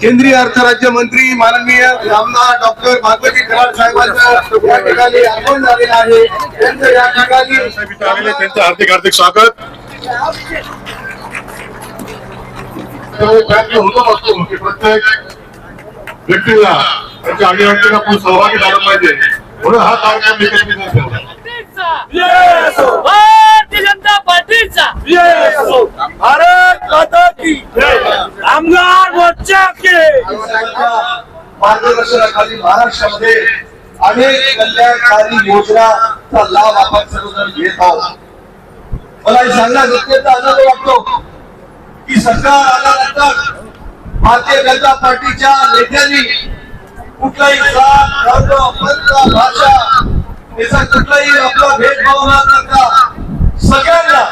केंद्रीय अर्थ राज्यमंत्री माननीय आमदार डॉक्टर भागवती कराड साहेबांचं या ठिकाणी आगमन झालेलं आहे. त्यांचं या ठिकाणी आलेले त्यांचं हार्दिक हार्दिक स्वागत. त्यामुळे प्रयत्न होतो असतो की प्रत्येक व्यक्तीला त्याच्या आपण सहभागी झालं पाहिजे. म्हणून हा कार्यक्रम एकत्रित जनता पार्टीचा भारत माता की कामगार मोर्चा के मार्गदर्शनाखाली महाराष्ट्रामध्ये अनेक कल्याणकारी योजनाचा लाभ आपण सर्वजण घेत आहोत. मला हे सांगण्यात अत्यंत आनंद वाटतो की सरकार आल्यानंतर भारतीय जनता पार्टीच्या नेत्यांनी कुठलाही जात धर्म पंथ भाषा याचा कुठलाही आपला भेदभाव न करता सगळ्यांना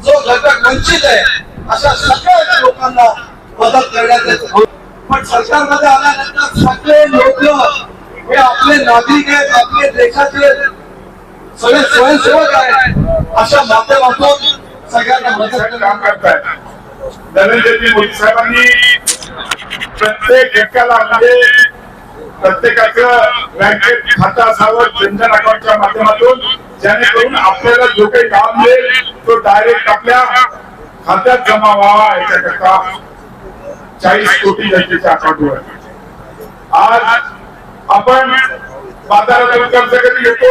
जो घटक वंचित आहे अशा सगळ्या लोकांना मदत करण्यात पण सरकारमध्ये आल्यानंतर सगळे लोक हे आपले नागरिक आहेत आपले देशाचे सगळे स्वयंसेवक आहेत. अशा माध्यमातून सगळ्यांना मदत काम करतायत. नरेंद्रजी मोदी साहेबांनी प्रत्येक एकाला म्हणजे प्रत्येकाचं बँकेत खातं असावं जनधन अकाउंटच्या माध्यमातून जेणेकरून आपल्याला जो काही लाभ मिळेल तो डायरेक्ट आपल्या खात्यात जमा व्हावा याच्याकरता. चाळीस कोटी जनतेच्या अकाउंटवर आज आपण बाजारात कर्ज कधी घेतो?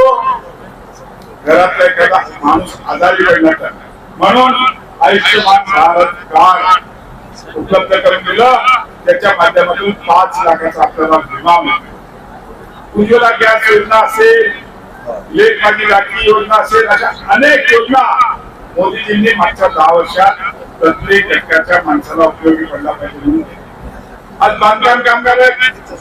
घरातला एखादा माणूस आजारी पडला तर म्हणून आयुष्यमान भारत कार्ड उपलब्ध करून दिलं. त्याच्या माध्यमातून पाच लाखाचा आपल्याला विमा मिळतो उज्ज्वला गॅस योजना असेल लेख माझी राखी योजना असेल अशा अनेक योजना मोदीजींनी मागच्या दहा वर्षात प्रत्येक टक्क्याच्या माणसाला उपयोगी पडला पाहिजे म्हणून. आज बांधकाम कामगार आहेत.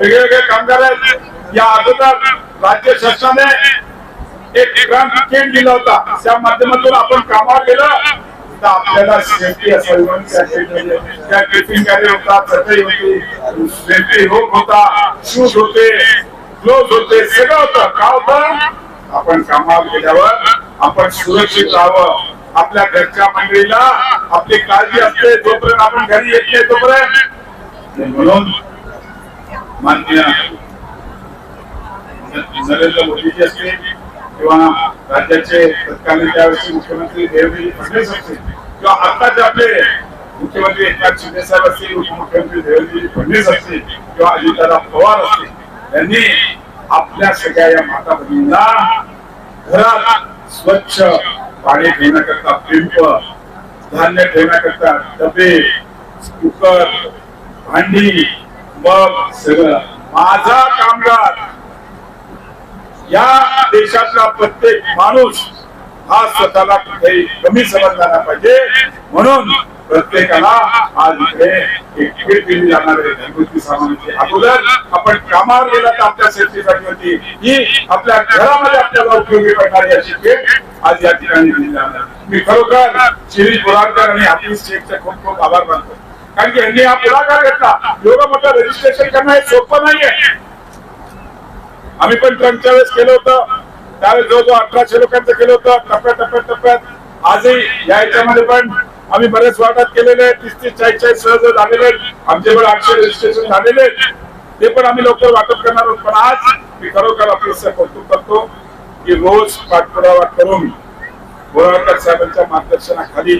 वेगवेगळे कामगार आहेत. या अगोदर राज्य शासनाने एक ग्रांट दिला होता. त्या माध्यमातून आपण कामावर गेलं. तर आपल्याला सेफ्टी असावी त्या किटमध्ये त्या टिफिन कॅरी होता चटई होती सेफ्टी रोग होता शूज होते ग्लोव्ह होते सगळं होतं. का होतं? आपण कामावर गेल्यावर आपण सुरक्षित राहावं. आपल्या घरच्या मंडळीला आपली काळजी असते जोपर्यंत आपण घरी येत नाही तोपर्यंत. म्हणून माननीय नरेंद्र मोदीजी असतील किंवा राज्याचे तत्कालीन त्यावेळेचे मुख्यमंत्री देवेंद्र फडणवीस असतील किंवा आताचे आपले मुख्यमंत्री एकनाथ शिंदे साहेब असतील उपमुख्यमंत्री देवेंद्र फडणवीस असतील किंवा अजितदादा पवार असतील यांनी आपल्या सगळ्या या माता भगिनींना घरात स्वच्छ पाणी ठेवण्याकरता पिंप धान्य ठेवण्याकरता डबे कुकर भांडी मग सगळं. माझा कामगार या देशातला प्रत्येक माणूस हा स्वतःला कुठेही कमी समजला पाहिजे. म्हणून प्रत्येकाला आज इथे एक किट दिली जाणार आहे. घरगुती सामानाची अगोदर आपण कामावर गेला तर आपल्या सेफ्टीसाठी होती. ही आपल्या घरामध्ये आपल्याला उपयोगी पडणारी अशी भेट आज या ठिकाणी दिली जाणार मी खरोखर शिरीष बोराडकर आणि हाफिज शेखचे खूप खूप आभार मानतो. कारण की यांनी हा पुढाकार घेतला. एवढं मोठं रजिस्ट्रेशन करणं हे सोपं नाहीये. आम्ही पण ट्रम्पच्या वेळेस केलं होतं. त्यावेळेस जवळजवळ अठराशे लोकांचं केलं होतं. टप्प्या टप्प्यात टप्प्यात आजही या याच्यामध्ये पण आम्ही बरेच वाटात केलेले आहेत. तीस तीस चाळीस चाळीस सहज झालेले आहेत. आमच्याकडे आठशे रजिस्ट्रेशन झालेले आहेत. ते पण आम्ही लवकर वाटप करणार आहोत. पण आज मी खरोखर आपलं कौतुक करतो की रोज पाठपुरावा करून बोराळकर साहेबांच्या मार्गदर्शनाखाली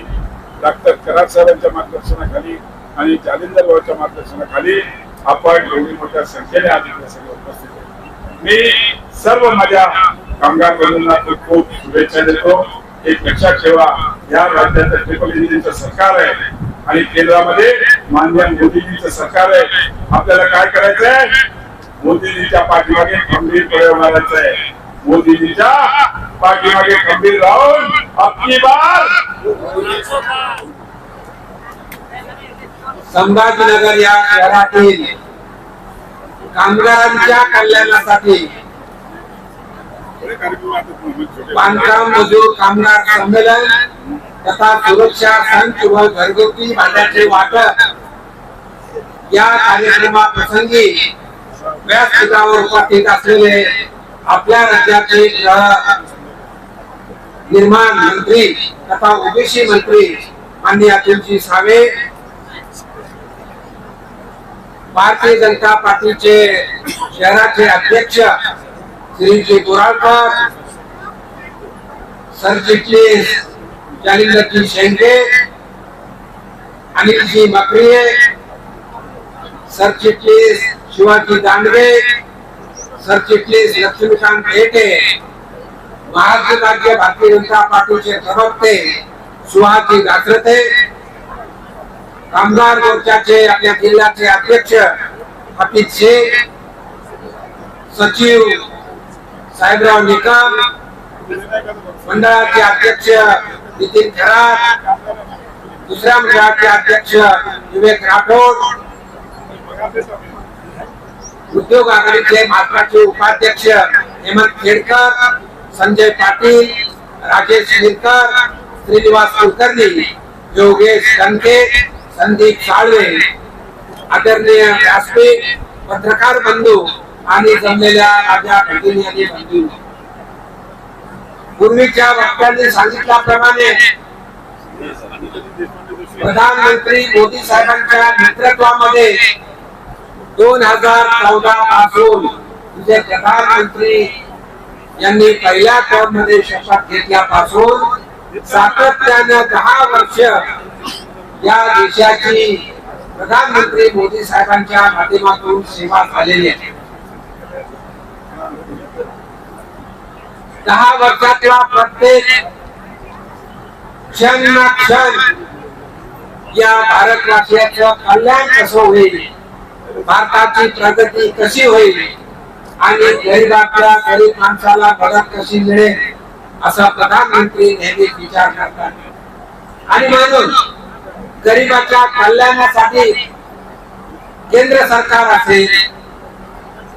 डॉक्टर कराड साहेबांच्या मार्गदर्शनाखाली आणि जालिंदर भाऊच्या मार्गदर्शनाखाली आपण एवढी मोठ्या संख्येने आज उपस्थित मी सर्व माझ्या कामगार बंधूंना खूप खूप शुभेच्छा देतो. एक लक्षात ठेवा. या राज्याचं ट्रिपल सरकार आहे. आणि केंद्रामध्ये माननीय मोदीजींचं सरकार आहे. आपल्याला काय करायचंय? मोदीजीच्या पाठीमागे खंबीर उभारायचं आहे. मोदीजीच्या पाठीमागे खंबीर राहून आपली बार संभाजीनगर या शहरातील कामगारांच्या कल्याणासाठी बांधकाम मजूर कामगार संमेलन तथा सुरक्षा संच व घरगुती भांड्याचे वाटप या कार्यक्रमा प्रसंगी व्यासपीठावर उपस्थित असलेले आपल्या राज्याचे निर्माण मंत्री तथा ओबीसी मंत्री माननीय अतुलजी सावे भारतीय जनता पार्टीचे शहराचे अध्यक्ष श्रीजी बोराळकर सरचिटणीस जालिंदरजी शेंडे अनिलजी मकरिये सरचिटणीस शिवाजी दांडगे सरचिटणीस लक्ष्मीकांत हेटे महाराष्ट्र राज्य भारतीय जनता पार्टीचे प्रवक्ते सुहाजी दासरथे कामगार मोर्चाचे आपल्या जिल्ह्याचे अध्यक्ष हफीज शेख सचिव साहेबराव निकम मंडळाचे अध्यक्ष नितीन थरात दुसऱ्या मंडळाचे अध्यक्ष विवेक राठोड. उद्योग आघाडीचे महाराष्ट्राचे उपाध्यक्ष हेमंत खेडकर संजय पाटील राजेश निरकर श्रीनिवास कुलकर्णी योगेश कनके संदीप साळवे आदरणीय व्यासपीठ पत्रकार बंधू आणि जमलेल्या माझ्या भगिनी आणि बंधू. पूर्वीच्या वक्त्यांनी सांगितल्याप्रमाणे प्रधानमंत्री मोदी साहेबांच्या नेतृत्वामध्ये दोन हजार चौदा पासून म्हणजे प्रधानमंत्री यांनी पहिल्या टर्ममध्ये शपथ घेतल्यापासून सातत्यानं दहा वर्ष या देशाची प्रधानमंत्री मोदी साहेबांच्या माध्यमातून सेवा झालेली आहे. दहा वर्षातला प्रत्येक क्षण ना क्षण या भारतवासियाचं कल्याण कसं होईल? भारताची प्रगती कशी होईल? आणि गरीबातल्या गरीब माणसाला मदत कशी मिळेल? असा प्रधानमंत्री नेहमी विचार करतात. आणि म्हणून गरीबाच्या कल्याणासाठी केंद्र सरकार असेल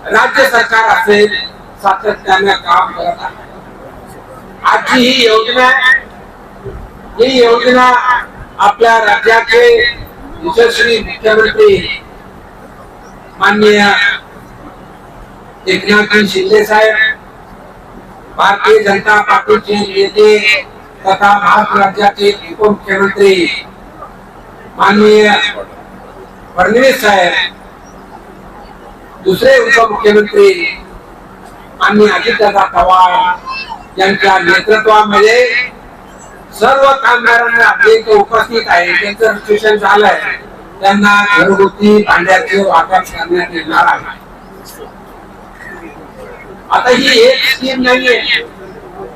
राज्य सरकार असेल सातत्याने काम करत आहे. आजची ही योजना ही योजना आपल्या राज्याचे यशस्वी मुख्यमंत्री माननीय एकनाथ शिंदे साहेब भारतीय जनता पार्टीचे नेते तथा महाराष्ट्र राज्याचे उपमुख्यमंत्री माननीय फडणवीस साहेब दुसरे उपमुख्यमंत्री माननीय अजितदादा पवार यांच्या नेतृत्वामध्ये सर्व कामगारांना जे उपस्थित आहे. त्यांचं रजिस्ट्रेशन झालंय. त्यांना घरगुती भांड्याचे वाटप करण्यात येणार आहे. आता ही एक स्कीम नाहीये.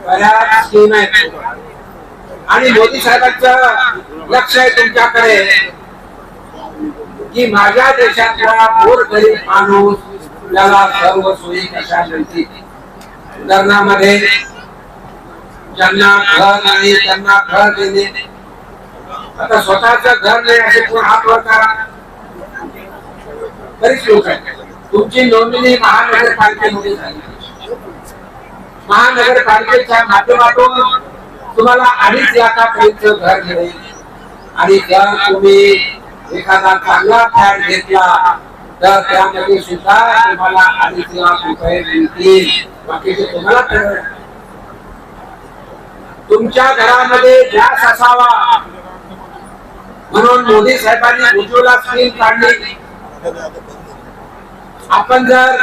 बऱ्याच स्कीम आहेत. आणि मोदी साहेबांचं लक्ष आहे तुमच्याकडे. की माझ्या देशातला गोर गरीब माणूस त्याला सर्व सोयी कशा मिळतील? उदाहरणामध्ये ज्यांना घर नाही त्यांना घर देणे आता स्वतःच घर नाही असे कोण हात वर करा बरीच लोक आहेत. तुमची नोंदणी महानगरपालिकेमध्ये झाली. महानगरपालिकेच्या माध्यमातून तुम्हाला अडीच लाखापर्यंत घर मिळेल. आणि जर तुम्ही एखादा चांगला फ्लॅट घेतला तर त्यामध्ये सुद्धा तुम्हाला अडीच लाख रुपये मिळतील. बाकीचे तुम्हाला ठरवायचं. तुमच्या घरामध्ये गॅस असावा. म्हणून मोदी साहेबांनी उज्ज्वला स्कीम काढली. आपण जर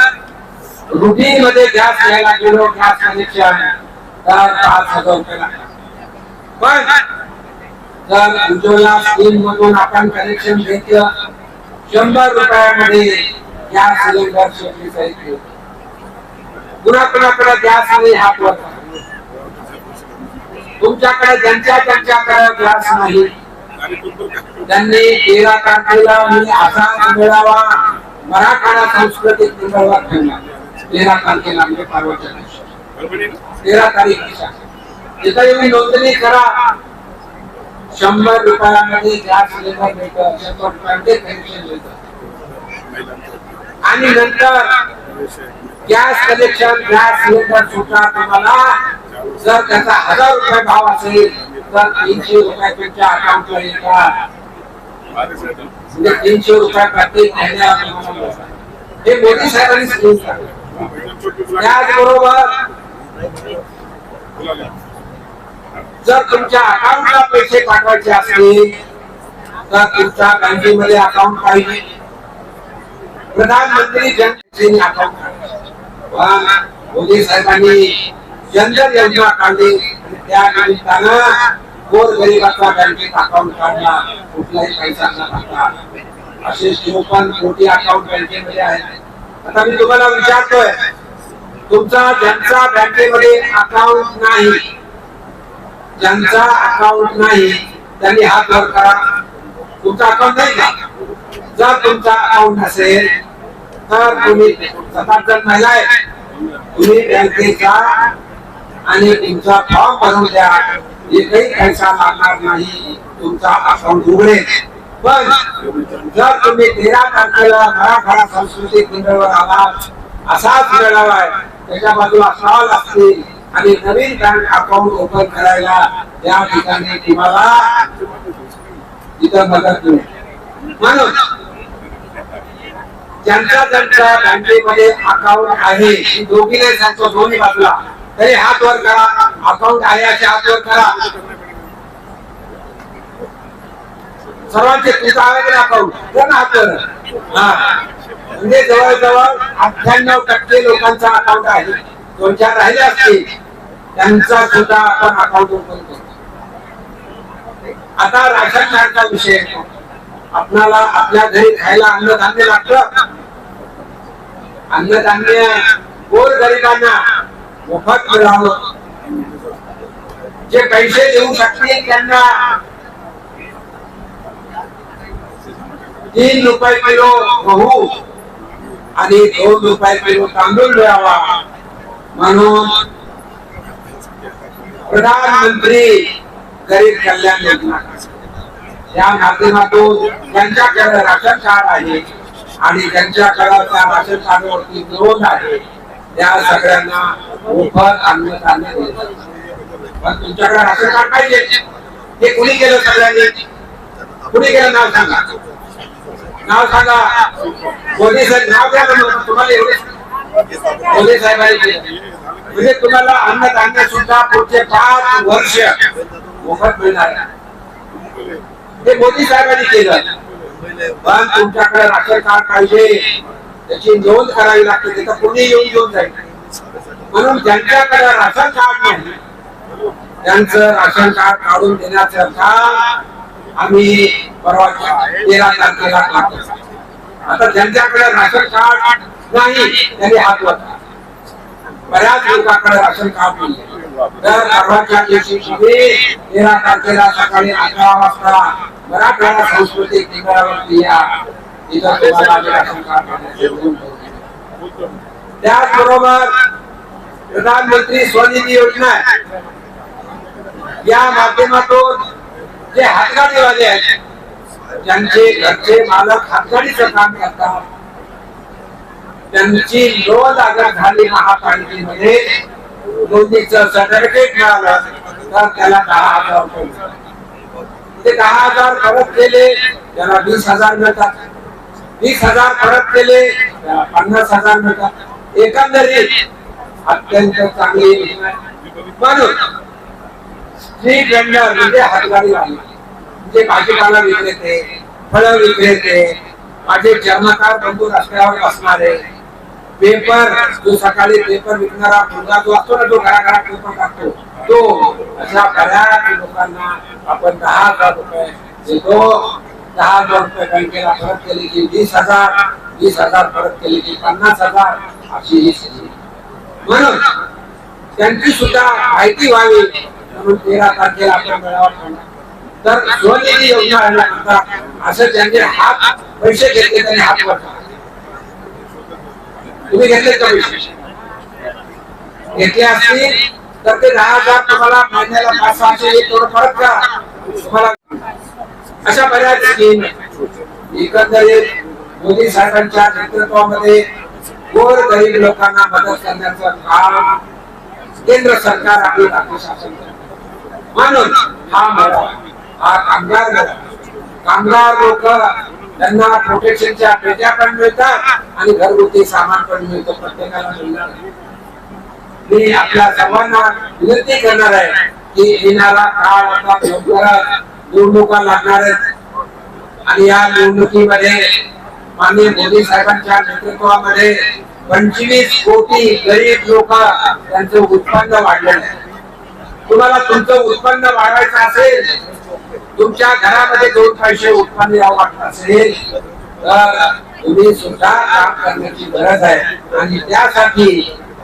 रुटीन मध्ये गॅस घ्यायला गेलो गॅस कनेक्शन तर पाच हजार रुपये पण जर उज्ज्वला स्कीम मधून आपण कनेक्शन घेतलं शंभर रुपयामध्ये गॅस सिलेंडर शेतीचा येते पुन्हा कुणाकडे गॅस आणि हात वरतात तुमच्याकडे ज्यांच्या त्यांच्याकडे ग्लास नाही त्यांनी तेरा तारखेला मी असाच मिळावा मराठवाडा सांस्कृतिक मंडळावर ठेवला. तेरा तारखेला म्हणजे परवाच्या दिवशी. तेरा तारीख दिवसा तिथे येऊन नोंदणी करा. शंभर रुपयामध्ये ग्लास सिलेंडर मिळतं शंभर रुपयामध्ये पेन्शन मिळतं आणि नंतर गॅस कनेक्शन गॅस सिलेंडर सुद्धा तुम्हाला जर त्याचा हजार रुपये भाव असेल तर तीनशे रुपयापेक्षा तुमच्या येतात. म्हणजे तीनशे रुपये प्रत्येक महिन्याला हे मोदी साहेबांनी स्कीम त्याचबरोबर जर तुमच्या अकाउंटला पैसे पाठवायचे असतील तर तुमच्या बँकेमध्ये अकाउंट पाहिजे. प्रधानमंत्री जन अकाउंट. मोदी साहेबांनी जनधन योजना काढली आणि त्या निमित्तानं गोर गरिबाचा बँकेत अकाउंट काढला कुठलाही पैसा न टाकला असे चोपन्न कोटी अकाउंट बँकेमध्ये आहेत. आता मी तुम्हाला विचारतोय तुमचा ज्यांचा बँकेमध्ये अकाउंट नाही ज्यांचा अकाउंट नाही त्यांनी हात वर करा. तुमचा अकाउंट नाही का? जर तुमचा अकाउंट असेल तर तुम्ही स्वतः जर महिला आहे तुम्ही बँकेचा आणि तुमचा फॉर्म भरून द्या. एकही पैसा लागणार नाही तुमचा अकाउंट उघडेल. पण जर तुम्ही तेरा तारखेला मराठवाडा सांस्कृतिक मंडळावर आलात असाच मेळावा आहे. त्याच्या बाजूला स्टॉल असतील आणि नवीन बँक अकाउंट ओपन करायला या ठिकाणी तुम्हाला तिथं मदत मिळेल. म्हणून ज्यांच्या ज्यांच्या बँकेमध्ये अकाउंट आहे दोघीने सांगतो दोन्ही बाजूला तरी हात वर करा. अकाउंट आहे असे हात वर करा. सर्वांचे तुमचं आहे की अकाउंट कोण हात वर. हा. म्हणजे जवळजवळ अठ्ठ्याण्णव टक्के लोकांचा अकाउंट आहे. दोन चार राहिले असतील. त्यांचा सुद्धा आपण अकाउंट ओपन करतो. आता राशन कार्डचा विषय. येतो आपणाला आपल्या घरी खायला अन्नधान्य लागतं. अन्नधान्य गोर गरिबांना मोफत मिळावं. जे पैसे देऊ शकतील त्यांना तीन रुपये किलो गहू आणि दोन रुपये किलो तांदूळ मिळावा. म्हणून प्रधानमंत्री गरीब कल्याण योजना. या माध्यमातून त्यांच्याकडे राशन कार्ड आहे आणि ज्यांच्याकडे त्या राशन कार्डवरती नोंद आहे. त्या सगळ्यांना मोफत अन्नधान्य देतात. पण तुमच्याकडे राशन कार्ड पाहिजे हे कुणी केलं सगळ्यांनी? कुणी केलं? नाव सांगा. नाव सांगा. मोदी साहेब नाव द्या ना तुम्हाला एवढे मोदी साहेबांचे म्हणजे तुम्हाला अन्नधान्य सुद्धा पुढचे पाच वर्ष मोफत मिळणार हे मोदी साहेबांनी केलं. पण तुमच्याकडे राशन कार्ड पाहिजे. त्याची नोंद करावी लागते त्याचा कोणी येऊन घेऊन जाईल. म्हणून ज्यांच्याकडे राशन कार्ड नाही त्यांचं राशन कार्ड काढून देण्याचं काम आम्ही परवा तेरा तारखेला करतो. आता ज्यांच्याकडे राशन कार्ड नाही त्यांनी हात वर बऱ्याच लोकांकडे राशन कार्ड नाही. तर परवाच्या दिवशी तेरा तारखेला सकाळी अकरा वाजता मराठवाडा सांस्कृतिक केंद्रावरती या त्याचबरोबर प्रधानमंत्री स्वनिधी योजना या माध्यमातून जे हातगाडीवाले आहेत ज्यांचे घरचे मालक हातगाडीचं काम करतात त्यांची नोंद अगर झाली महापालिकेमध्ये. नोंदणीचं सर्टिफिकेट मिळालं तर त्याला दहा हजार रुपये ते दहा हजार परत केले त्याला वीस हजार मिळतात. वीस हजार परत केले पन्नास हजार मिळतात एकंदरीत अत्यंत चांगली म्हणून स्ट्रीट वेंडर म्हणजे हातगाडी वाले म्हणजे भाजीपाला विक्रेते फळ विक्रेते माझे चर्मकार बंधू रस्त्यावर बसणारे पेपर जो सकाळी पेपर विकणारा मुलगा जो असतो ना जो घराघरात पेपर टाकतो तो अशा बऱ्याच लोकांना आपण दहा हजार रुपये देतो. दहा हजार रुपये बँकेला परत केले की वीस हजार वीस हजार परत केले की पन्नास हजार अशी ही स्थिती. म्हणून त्यांची सुद्धा माहिती व्हावी म्हणून तेरा तारखेला आपण मेळावा ठेवणार तर स्वनिधी योजना आल्यानंतर असं त्यांचे हात पैसे घेतले त्यांनी हात वर तुम्ही घेतले का पैसे? घेतले असतील तर ते दहा हजार तुम्हाला महिन्याला पाच सहाशे एक तेवढं परत करा. तुम्हाला अशा बऱ्याच स्कीम एकंदरीत मोदी साहेबांच्या नेतृत्वामध्ये गोर गरीब लोकांना मदत करण्याचं काम केंद्र सरकार आपलं राज्य शासन म्हणून हा मेळा हा कामगार मेळावा कामगार लोक त्यांना प्रोटेक्शनच्या पेट्या पण मिळतात आणि घरगुती सामान पण मिळतं प्रत्येकाला मिळणार. मी आपल्या सर्वांना विनंती करणार आहे की येणारा काळ आता निवडणुका लागणार आहेत. आणि या निवडणुकीमध्ये माननीय मोदी साहेबांच्या नेतृत्वामध्ये पंचवीस कोटी गरीब लोक त्यांचं उत्पन्न वाढलेलं आहे. तुम्हाला तुमचं उत्पन्न वाढवायचं असेल तुमच्या घरामध्ये दोन पैसे उत्पन्न यावं वाटत असेल तर तुम्ही सुद्धा काम करण्याची गरज आहे. आणि त्यासाठी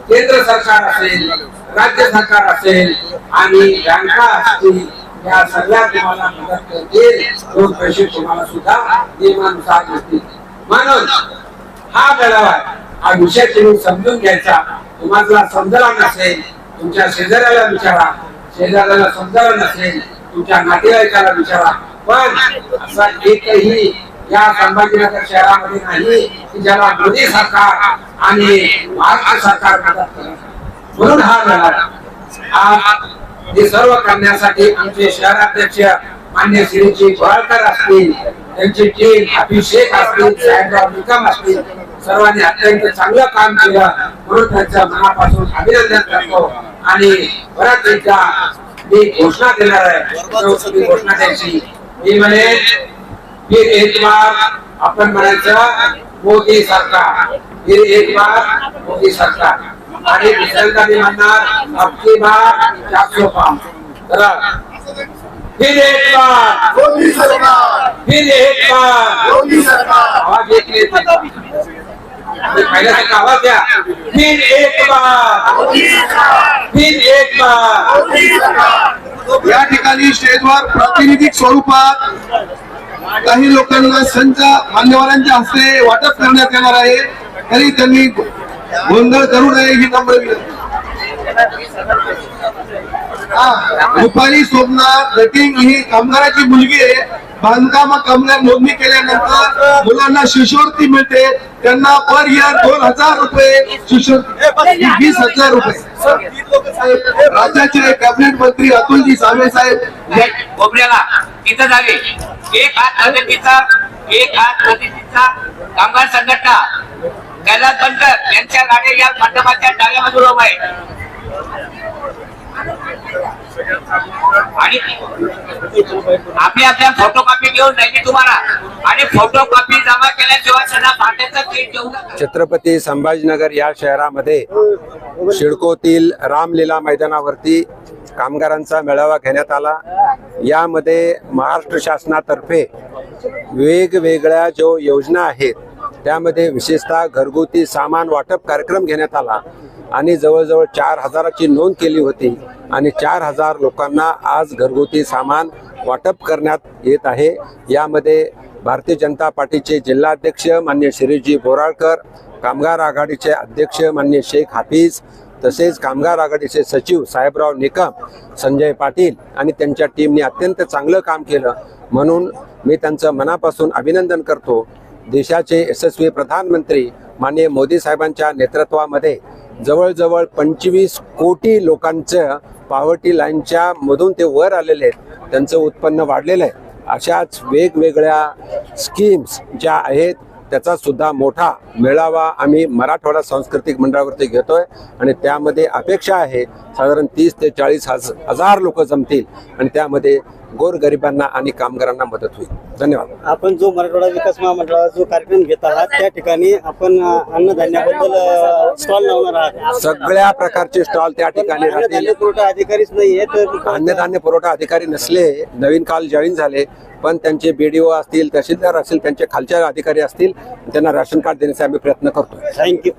केंद्र सरकार असेल राज्य सरकार असेल आणि बँका असतील या सगळ्या तुम्हाला मदत करतील. दोन पैसे तुम्हाला सुद्धा नियमानुसार मिळतील म्हणून हा गडाव आहे. हा विषय तुम्ही समजून घ्यायचा. तुम्हाला समजला नसेल तुमच्या शेजाऱ्याला विचारा. शेजाऱ्याला समजावं नसेल तुमच्या नातेवाईकाला विचारा. पण असा एकही या संभाजीनगर शहरामध्ये नाही की ज्याला मोदी सरकार आणि महाराष्ट्र सरकार मदत करत म्हणून हा मेळावा आज हे सर्व करण्यासाठी आमचे शहराध्यक्ष मान्य श्रीजी गोळकर असतील त्यांची टीम अभिषेक असतील साहेबराव निकम असतील सर्वांनी अत्यंत चांगलं काम केलं. म्हणून त्यांच्या मनापासून अभिनंदन करतो. आणि परत एकदा मी घोषणा देणार आहे. घोषणा द्यायची. मी म्हणे फिर एक बार आपण म्हणायचं मोदी सरकार. फिर एक बार मोदी सरकार. आणि दुसऱ्यांदा मी म्हणणार अबकी बार चारशे पाम तर फिर एक बार मोदी सरकार. फिर एक बार मोदी सरकार. आवाज पहिल्यासारखा द्या. फिर एक बार फिर एक बार या ठिकाणी स्टेजवर प्रातिनिधिक स्वरूपात काही लोकांना संच मान्यवरांच्या हस्ते वाटप करण्यात येणार आहे. तरी त्यांनी गोंधळ करू नये ही नम्र विनंती. हा, रुपाली सोमनाथ गटिंग ही कामगाराची मुलगी आहे. बांधकाम कामगार नोंदणी केल्यानंतर मुलांना शिष्यवृत्ती मिळते. त्यांना पर इयर दोन हजार रुपये शिष्यवृत्ती. वीस हजार रुपये. राज्याचे कॅबिनेट मंत्री अतुलजी सावे साहेब. या- कोपऱ्याला तिथं जावे. एक हात मदतीचा एक हात मदतीचा या मंडपाच्या डाव्या बाजूला उभा आहे. आणि आपली आपल्या फोटोकॉपी घेऊन जायची तुम्हाला. आणि फोटोकॉपी जमा केल्याशिवाय सध्या पाट्याचा केक देऊ छत्रपती संभाजीनगर या शहरामध्ये शिडकोतील रामलीला मैदानावरती कामगारांचा मेळावा घेण्यात आला. यामध्ये महाराष्ट्र शासनातर्फे वेगवेगळ्या जो योजना आहेत त्यामध्ये विशेषतः घरगुती सामान वाटप कार्यक्रम घेण्यात आला आणि जवळजवळ चार हजाराची नोंद केली होती आणि चार हजार लोकांना आज घरगुती सामान वाटप करण्यात येत आहे. यामध्ये भारतीय जनता पार्टीचे जिल्हाध्यक्ष मान्य शिरीजी बोराळकर कामगार आघाडीचे अध्यक्ष मान्य शेख हाफिज तसेच कामगार आघाडीचे सचिव साहेबराव निकम संजय पाटील आणि त्यांच्या टीमने अत्यंत चांगलं काम केलं. म्हणून मी त्यांचं मनापासून अभिनंदन करतो. देशाचे यशस्वी प्रधानमंत्री माननीय मोदी साहेबांच्या नेतृत्वामध्ये जवळजवळ पंचवीस कोटी लोकांचं पॉवर्टी लाईनच्या मधून ते वर आलेले आहेत. त्यांचं उत्पन्न वाढलेलं आहे. अशाच वेगवेगळ्या स्कीम्स ज्या आहेत त्याचा सुद्धा मोठा मेळावा आम्ही मराठवाडा सांस्कृतिक मंडळावरती घेतोय. आणि त्यामध्ये अपेक्षा आहे साधारण तीस ते चाळीस हज हजार लोक जमतील. आणि त्यामध्ये गोरगरिबांना आणि कामगारांना मदत होईल. धन्यवाद. आपण जो मराठवाडा विकास महामंडळाचा जो कार्यक्रम घेत आहात त्या ठिकाणी आपण अ, अन्नधान्याबद्दल स्टॉल लावणार आहात. सगळ्या प्रकारचे स्टॉल त्या ठिकाणी राहतील. अन्नधान्य पुरवठा अधिकारीच नाहीये तर अन्नधान्य पुरवठा अधिकारी नसले नवीन काल जॉईन झाले पण त्यांचे बीडीओ असतील तहसीलदार असतील त्यांचे खालच्या अधिकारी असतील त्यांना राशन कार्ड देण्याचा आम्ही प्रयत्न करतो थँक्यू